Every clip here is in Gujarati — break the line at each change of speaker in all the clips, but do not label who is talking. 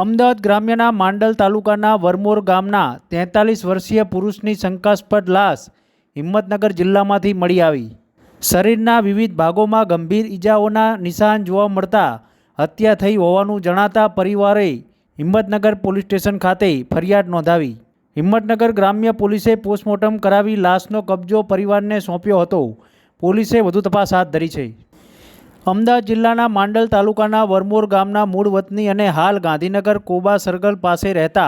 અમદાવાદ ગ્રામ્યના માંડલ તાલુકાના વરમોર ગામના તેતાલીસ વર્ષીય પુરુષની શંકાસ્પદ લાશ હિંમતનગર જિલ્લામાંથી મળી આવી. શરીરના વિવિધ ભાગોમાં ગંભીર ઈજાઓના નિશાન જોવા મળતા હત્યા થઈ હોવાનું જણાતા પરિવારે હિંમતનગર પોલીસ સ્ટેશન ખાતે ફરિયાદ નોંધાવી. હિંમતનગર ગ્રામ્ય પોલીસે પોસ્ટમોર્ટમ કરાવી લાશનો કબજો પરિવારને સોંપ્યો હતો. પોલીસે વધુ તપાસ હાથ ધરી છે. અમદાવાદ જિલ્લાના માંડલ તાલુકાના વરમોર ગામના મૂળ વતની અને હાલ ગાંધીનગર કોબા સર્કલ પાસે રહેતા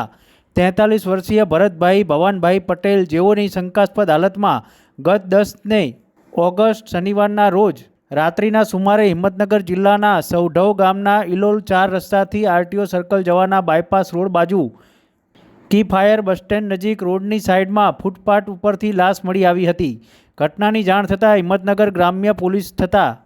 તેતાલીસ વર્ષીય ભરતભાઈ ભવાનભાઈ પટેલ જેઓની શંકાસ્પદ હાલતમાં ગત દસને ઓગસ્ટ શનિવારના રોજ રાત્રિના સુમારે હિંમતનગર જિલ્લાના સૌઢવ ગામના ઇલોલ ચાર રસ્તાથી આરટીઓ સર્કલ જવાના બાયપાસ રોડ બાજુ કી ફાયર બસ સ્ટેન્ડ નજીક રોડની સાઈડમાં ફૂટપાથ ઉપરથી લાશ મળી આવી હતી. ઘટનાની જાણ થતાં હિંમતનગર ગ્રામ્ય પોલીસ થતાં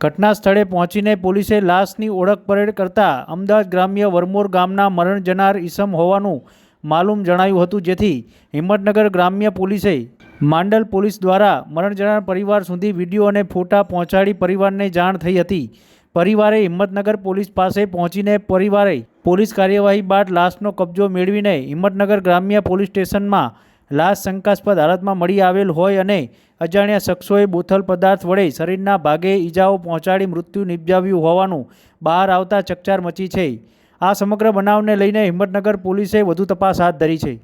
ઘટના સ્થળે પહોંચીને પોલીસે લાશની ઓળખ પરેડ કરતા અમદાવાદ ગ્રામ્ય વરમોર ગામના મરણ જનાર ઈસમ હોવાનું માલુમ જણાયું હતું, જેથી હિંમતનગર ગ્રામ્ય પોલીસે માંડલ પોલીસ દ્વારા મરણ જનાર પરિવાર સુધી વીડિયો અને ફોટા પહોંચાડી પરિવારને જાણ થઈ હતી. પરિવારે હિંમતનગર પોલીસ પાસે પહોંચીને પરિવારે પોલીસ કાર્યવાહી બાદ લાશનો કબજો મેળવીને હિંમતનગર ગ્રામ્ય પોલીસ સ્ટેશનમાં લાશ શંકાસ્પદ હાલતમાં મળી આવેલ હોય અને અજાણ્યા શખ્સોએ બોથલ પદાર્થ વડે શરીરના ભાગે ઈજાઓ પહોંચાડી મૃત્યુ નિપજાવ્યું હોવાનું બહાર આવતા ચકચાર મચી છે. આ સમગ્ર બનાવને લઈને હિંમતનગર પોલીસે વધુ તપાસ હાથ ધરી છે.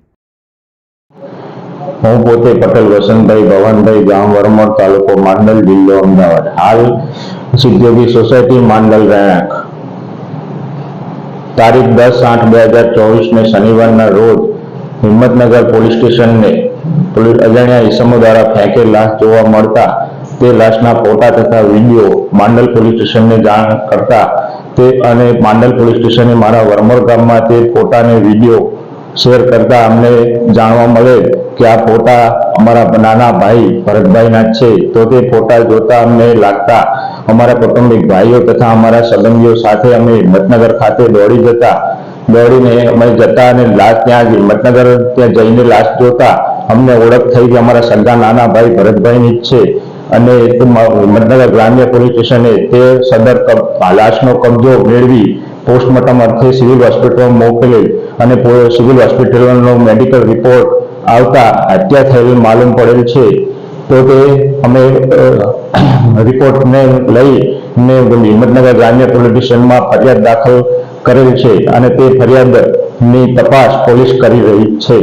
હું પોતે પટેલ વસંતભાઈ ભવનભાઈ ગામ વરમોડ તાલુકો માંડલ જિલ્લો અમદાવાદ. હાલ સિદ્ધયોગી સોસાયટી માંડલ રહેણાંક. તારીખ દસ આઠ બે હજાર ચોવીસને શનિવારના રોજ હિંમતનગર પોલીસ સ્ટેશનને અજાણ્યા ઇસમો દ્વારા ફેંકેલ લાશ જોવા મળતા તે લાશના ફોટા તથા વીડિયો માંડલ પોલીસ સ્ટેશનને જાણ કરતા તે અને માંડલ પોલીસ સ્ટેશને મારા વરમોર ગામમાં તે ફોટા વીડિયો શેર કરતા અમને જાણવા મળે કે આ ફોટા અમારા નાના ભાઈ ભરતભાઈના છે. તો તે ફોટા જોતા અમને લાગતા અમારા કૌટુંબિક ભાઈઓ તથા અમારા સંબંધીઓ સાથે અમે હિંમતનગર ખાતે દોડી જતા દોડીને અમે જતા અને લાશ ત્યાં હિંમતનગર ત્યાં જઈને લાશ જોતા, અમને ઓળખ થઈ કે અમારા સગા નાના ભાઈ ભરતભાઈની જ છે. અને હિંમતનગર ગ્રામ્ય પોલીસ સ્ટેશને તે સદર લાશનો કબજો મેળવી પોસ્ટમોર્ટમ અર્થે સિવિલ હોસ્પિટલમાં મોકલે અને સિવિલ હોસ્પિટલનો મેડિકલ રિપોર્ટ આવતા હત્યા થયેલ માલુમ પડેલ છે. તો તે અમે રિપોર્ટને લઈ ને હિંમતનગર ગ્રામ્ય પોલીસ સ્ટેશનમાં ફરિયાદ દાખલ કરેલ છે અને તે ફરિયાદની તપાસ પોલીસ કરી રહી છે.